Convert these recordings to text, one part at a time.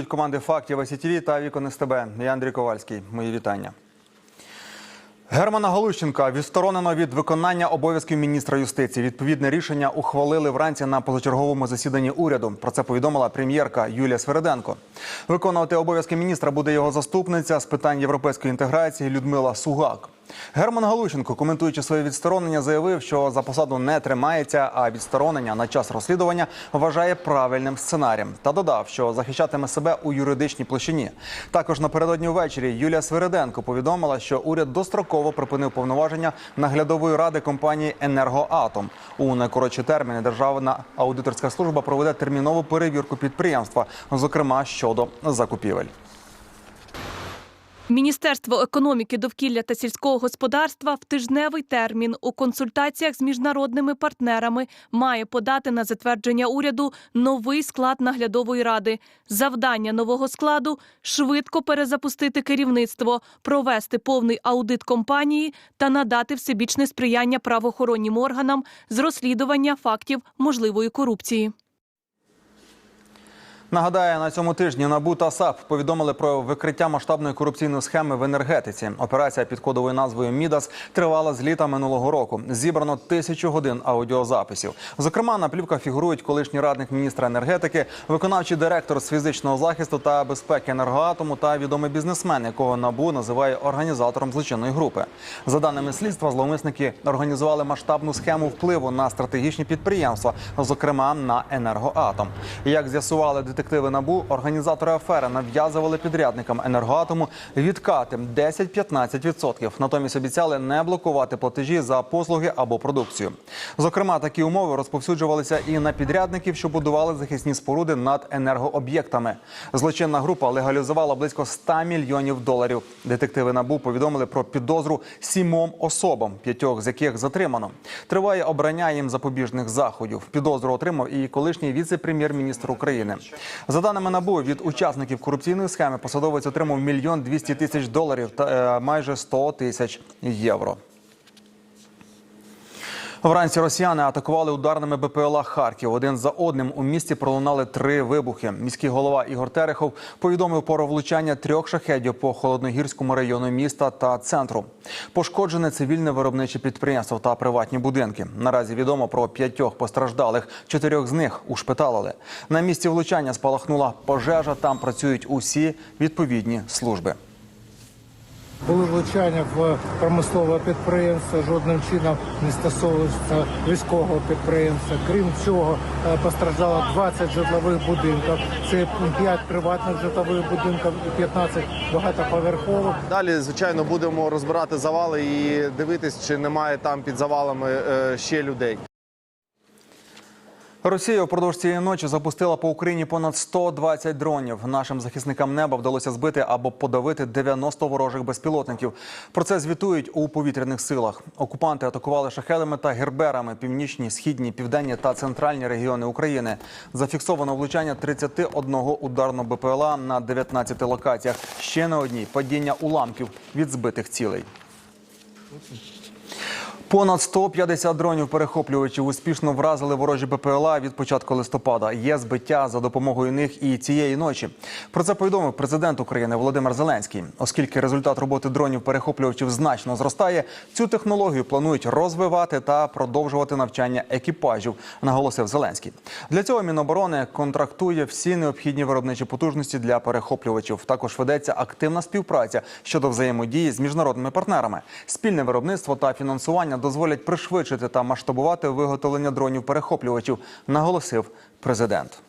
Команди фактів СІТВ та Вікон СТБ. Я Андрій Ковальський. Мої вітання. Германа Галущенка відсторонено від виконання обов'язків міністра юстиції. Відповідне рішення ухвалили вранці на позачерговому засіданні уряду. Про це повідомила прем'єрка Юлія Свериденко. Виконувати обов'язки міністра буде його заступниця з питань європейської інтеграції Людмила Сугак. Герман Галущенко, коментуючи своє відсторонення, заявив, що за посаду не тримається, а відсторонення на час розслідування вважає правильним сценарієм та додав, що захищатиме себе у юридичній площині. Також напередодні ввечері Юлія Свириденко повідомила, що уряд достроково припинив повноваження наглядової ради компанії Енергоатом. У найкоротші терміни Державна аудиторська служба проведе термінову перевірку підприємства, зокрема щодо закупівель. Міністерство економіки, довкілля та сільського господарства в тижневий термін у консультаціях з міжнародними партнерами має подати на затвердження уряду новий склад наглядової ради. Завдання нового складу швидко перезапустити керівництво, провести повний аудит компанії та надати всебічне сприяння правоохоронним органам з розслідування фактів можливої корупції. Нагадаю, на цьому тижні НАБУ та САП повідомили про викриття масштабної корупційної схеми в енергетиці. Операція під кодовою назвою Мідас тривала з літа минулого року. Зібрано тисячу годин аудіозаписів. Зокрема, на плівках фігурують колишній радник міністра енергетики, виконавчий директор з фізичного захисту та безпеки енергоатому та відомий бізнесмен, якого НАБУ називає організатором злочинної групи. За даними слідства, зловмисники організували масштабну схему впливу на стратегічні підприємства, зокрема на енергоатом. Як з'ясували детективи НАБУ, організатори афери нав'язували підрядникам енергоатому відкати 10-15%. Натомість обіцяли не блокувати платежі за послуги або продукцію. Зокрема, такі умови розповсюджувалися і на підрядників, що будували захисні споруди над енергооб'єктами. Злочинна група легалізувала близько 100 мільйонів доларів. Детективи НАБУ повідомили про підозру сімом особам, п'ятьох з яких затримано. Триває обрання їм запобіжних заходів. Підозру отримав і колишній віце-прем'єр-міністр України. За даними НАБУ, від учасників корупційної схеми посадовець отримав мільйон 200 тисяч доларів та е, майже 100 тисяч євро. Вранці росіяни атакували ударними БПЛА Харків. Один за одним у місті пролунали три вибухи. Міський голова Ігор Терехов повідомив про влучання трьох шахедів по холодногірському району міста та центру. Пошкоджене цивільне виробниче підприємство та приватні будинки. Наразі відомо про п'ятьох постраждалих. Чотирьох з них ушпиталили. На місці влучання спалахнула пожежа. Там працюють усі відповідні служби. Були влучання в промислове підприємство, жодним чином не стосовується військового підприємства. Крім цього, е, постраждало 20 житлових будинків. Це 5 приватних житлових будинків і 15 багатоповерхових. Далі, звичайно, будемо розбирати завали і дивитись, чи немає там під завалами е, ще людей. Росія впродовж цієї ночі запустила по Україні понад 120 дронів. Нашим захисникам неба вдалося збити або подавити 90 ворожих безпілотників. Про це звітують у повітряних силах. Окупанти атакували шахедами та герберами північні, східні, південні та центральні регіони України. Зафіксовано влучання 31 ударного БПЛА на 19 локаціях. Ще на одній падіння уламків від збитих цілей. Понад 150 дронів перехоплювачів успішно вразили ворожі БПЛА від початку листопада. Є збиття за допомогою них і цієї ночі. Про це повідомив президент України Володимир Зеленський. Оскільки результат роботи дронів перехоплювачів значно зростає, цю технологію планують розвивати та продовжувати навчання екіпажів, наголосив Зеленський. Для цього Міноборони контрактує всі необхідні виробничі потужності для перехоплювачів. Також ведеться активна співпраця щодо взаємодії з міжнародними партнерами. Спільне виробництво та фінансування дозволять пришвидшити та масштабувати виготовлення дронів перехоплювачів, наголосив президент.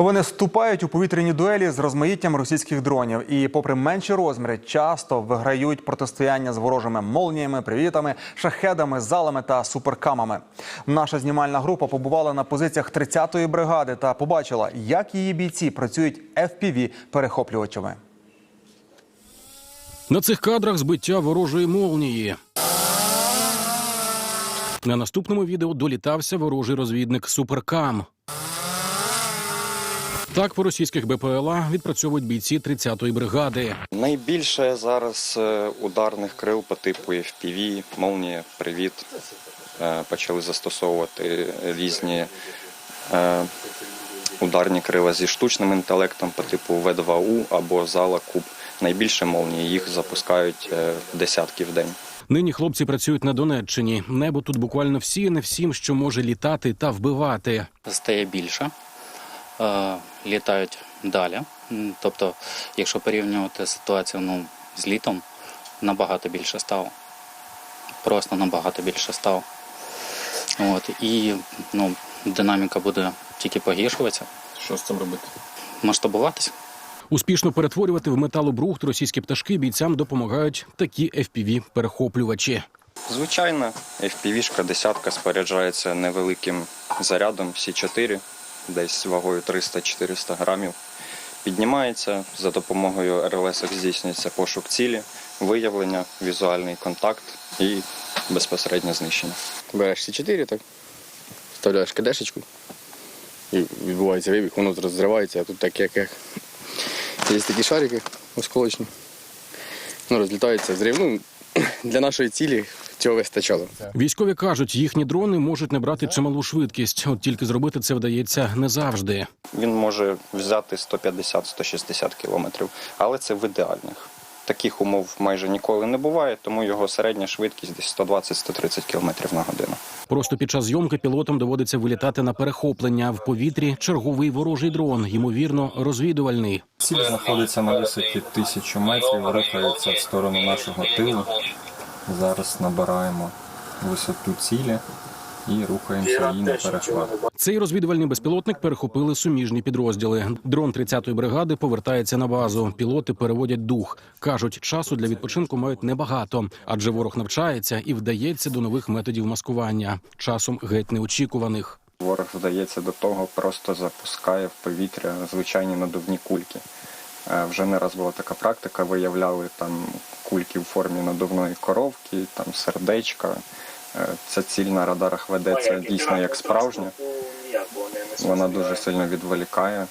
Вони вступають у повітряні дуелі з розмаїттям російських дронів і, попри менші розміри, часто виграють протистояння з ворожими молніями, привітами, шахедами, залами та суперкамами. Наша знімальна група побувала на позиціях 30-ї бригади та побачила, як її бійці працюють fpv перехоплювачами. На цих кадрах збиття ворожої молнії. На наступному відео долітався ворожий розвідник Суперкам. Так по російських БПЛА відпрацьовують бійці 30-ї бригади. Найбільше зараз е, ударних крил по типу FPV, молнія, привіт. е, Почали застосовувати різні е, ударні крила зі штучним інтелектом по типу В2У або зала Куб. Найбільше молнії їх запускають десятки в день. Нині хлопці працюють на Донеччині. Небо тут буквально всіяне всім, що може літати та вбивати. стає більше, е, літають далі. Тобто, якщо порівнювати ситуацію ну, з літом, набагато більше стало. Просто набагато більше стало. От, і ну, динаміка буде тільки погіршуватися. Що з цим робити? Масштабуватися. Успішно перетворювати в металобрухт російські пташки бійцям допомагають такі fpv перехоплювачі. Звичайно, FPV-шка десятка споряджається невеликим зарядом С4, десь вагою 300-400 грамів. Піднімається за допомогою РЛС здійснюється пошук цілі, виявлення, візуальний контакт і безпосереднє знищення. Береш С4, так, вставляєш кадешечку і відбувається вибіг, воно розривається, а тут так як, як є такі шарики осколочні. Ну, Розлітаються зрив. Ну, для нашої цілі цього вистачало. Військові кажуть, їхні дрони можуть набрати чималу швидкість, от тільки зробити це вдається не завжди. Він може взяти 150-160 кілометрів, але це в ідеальних. Таких умов майже ніколи не буває, тому його середня швидкість десь 120-130 кілометрів на годину. Просто під час зйомки пілотам доводиться вилітати на перехоплення в повітрі. Черговий ворожий дрон, ймовірно, розвідувальний. Ціль знаходиться на висоті тисячу метрів, рухається в сторону нашого тилу. Зараз набираємо висоту цілі і рухаємося її на перехват. Цей розвідувальний безпілотник перехопили суміжні підрозділи. Дрон 30-ї бригади повертається на базу. Пілоти переводять дух. кажуть, часу для відпочинку мають небагато, адже ворог навчається і вдається до нових методів маскування, часом геть неочікуваних. Ворог вдається до того, просто запускає в повітря звичайні надувні кульки. Е, Вже не раз була така практика, виявляли там кульки в формі надувної коровки, там сердечка. Е, Ця ціль на радарах ведеться дійсно як справжня. Вона дуже сильно відволікає.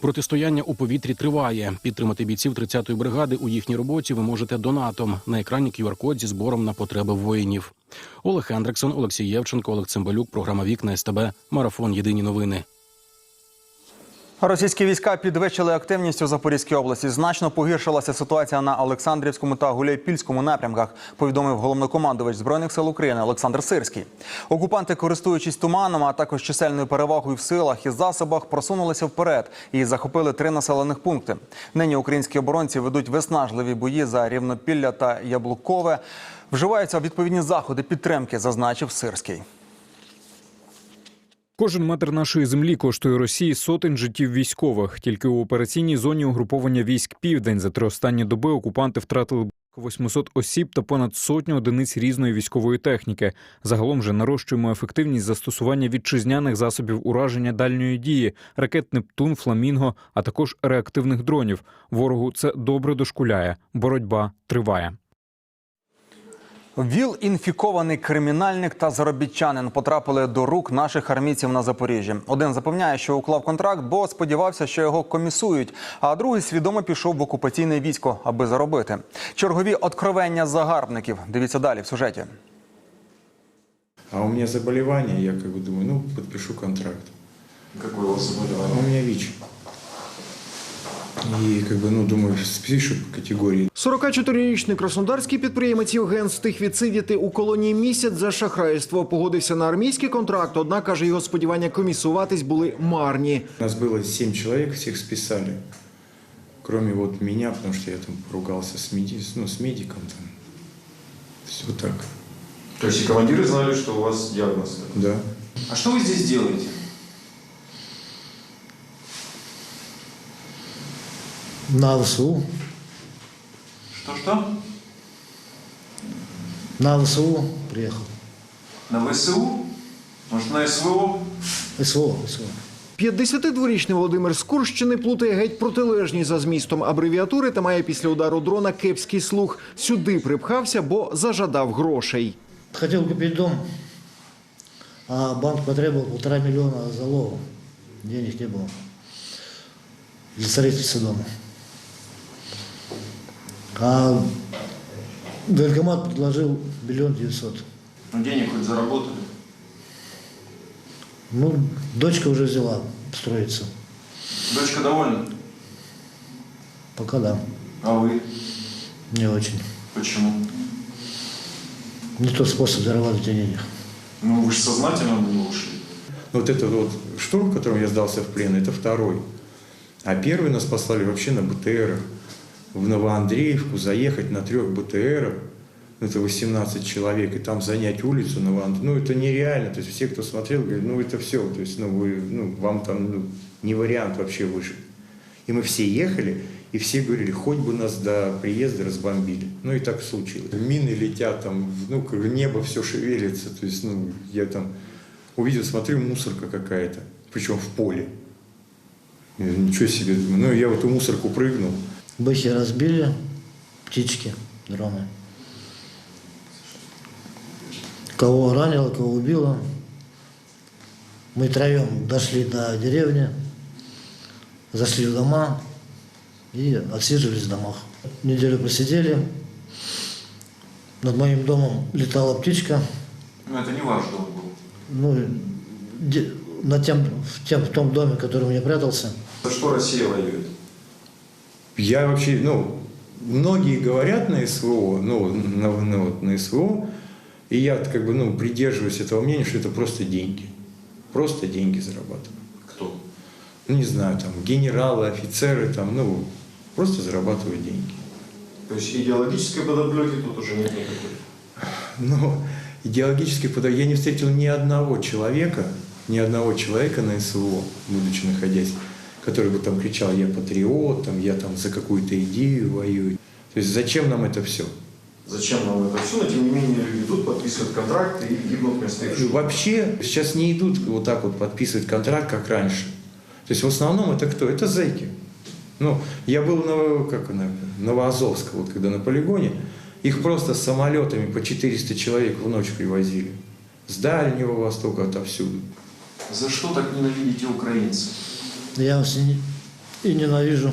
Протистояння у повітрі триває. Підтримати бійців 30-ї бригади у їхній роботі ви можете донатом на екрані QR-код зі збором на потреби воїнів. Олег Хендриксон, Олексій Євченко, Олег Цимбалюк. Програма Вікна СТБ. Марафон. Єдині новини. Російські війська підвищили активність у Запорізькій області. Значно погіршилася ситуація на Олександрівському та Гуляйпільському напрямках. Повідомив головнокомандувач збройних сил України Олександр Сирський. Окупанти, користуючись туманом, а також чисельною перевагою в силах і засобах, просунулися вперед і захопили три населених пункти. Нині українські оборонці ведуть виснажливі бої за рівнопілля та Яблукове. Вживаються відповідні заходи підтримки, зазначив Сирський. Кожен метр нашої землі коштує Росії сотень життів військових. Тільки у операційній зоні угруповання військ Південь за три останні доби окупанти втратили близько 800 осіб та понад сотню одиниць різної військової техніки. Загалом же нарощуємо ефективність застосування вітчизняних засобів ураження дальньої дії, ракет Нептун, Фламінго, а також реактивних дронів. Ворогу це добре дошкуляє. Боротьба триває. ВІЛ-інфікований кримінальник та заробітчанин потрапили до рук наших армійців на Запоріжжі. Один запевняє, що уклав контракт, бо сподівався, що його комісують. А другий свідомо пішов в окупаційне військо, аби заробити. Чергові откровення загарбників. Дивіться далі в сюжеті. А у меня заболевание, я как бы думаю, ну, подпишу контракт. Какое у вас заболевание? У меня ВИЧ. И как бы, ну, думаю, спишу по категории. 44-річний краснодарський підприємець Євген встиг відсидіти у колонії місяць за шахрайство. Погодився на армійський контракт, однак каже, його сподівання комісуватись були марні. У нас было 7 человек, всех списали. Кроме вот меня, потому что я там поругался с, меди... ну, с медиком. Там. Все так. То есть и командиры знали, что у вас диагноз? Да. А что вы здесь делаете? На ЛСУ. Что-что? На ЛСУ приехал. На ВСУ? Может, на СВО? СВО, СВО. 52-річний Володимир з Курщини плутає геть протилежні за змістом абревіатури та має після удару дрона кепський слух. Сюди припхався, бо зажадав грошей. Хотел купить дом, а банк потребовал полтора миллиона залога. Денег не было. Для строительства дома. А военкомат предложил миллион девятьсот. Ну, денег хоть заработали. Ну, дочка уже взяла строиться. Дочка довольна? Пока да, А вы? не очень. Почему? Не тот способ заработать денег. Ну, вы же сознательно на него ушли. Вот этот вот штурм, в котором я сдался в плен, это второй. А первый нас послали вообще на БТРах. В Новоандреевку заехать на трех БТРах, ну, это 18 человек, и там занять улицу Новоандреевку. Ну, это нереально. То есть все, кто смотрел, говорят, ну, это все. То есть, ну, вы, ну, вам там ну, не вариант вообще выжить. И мы все ехали, и все говорили, хоть бы нас до приезда разбомбили. Ну и так случилось. Мины летят, там, ну, небо все шевелится. То есть, ну, я там увидел, смотрю, мусорка какая-то, причем в поле. Ничего себе, ну я в эту мусорку прыгнул. Бэхи разбили, птички, дроны. Кого ранило, кого убило. Мы троем дошли до деревни, зашли в дома и отсиживались в домах. Неделю просидели. Над моим домом летала птичка. Ну, это не ваш дом был. Ну, де- на тем, в, тем, в том доме, в котором я прятался. За что Россия воюет? Я вообще, ну, многие говорят на СВО, ну, на, ну, вот на СВО, и я как бы, ну, придерживаюсь этого мнения, что это просто деньги. Просто деньги зарабатывают. Кто? Ну, не знаю, там, генералы, офицеры, там, ну, просто зарабатывают деньги. То есть идеологической подоплеки тут уже нет никакой. Но идеологически подо- я не встретил ни одного человека, ни одного человека на СВО, будучи находясь, который бы там кричал, я патриот, там, я там за какую-то идею воюю. То есть зачем нам это все? Зачем нам это все? Но тем не менее люди идут, подписывают контракты и гибнут вместо их. Вообще сейчас не идут вот так вот подписывать контракт, как раньше. То есть в основном это кто? Это зэки. Ну, я был на, как, на Новоазовск, вот когда на полигоне, их просто самолетами по 400 человек в ночь привозили. С Дальнего Востока, отовсюду. За что так ненавидите украинцев? Я вас и, не- и ненавижу.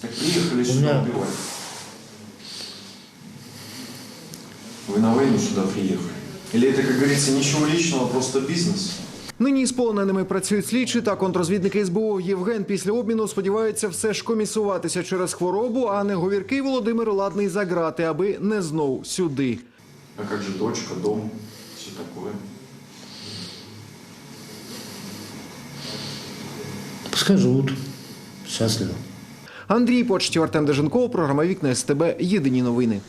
Так приехали сюда меня- убивать. Вы на войну сюда приехали? Или это, как говорится, ничего личного, просто бизнес? Нині з полоненими працюють слідчі та контрозвідники СБУ. Євген після обміну сподівається все ж комісуватися через хворобу, а не говіркий Володимир ладний за грати, аби не знов сюди. А как же дочка, дом, все такое? Пускай Щасливо. Андрій Почтів, Артем Деженков, програма Вікна СТБ. Єдині новини.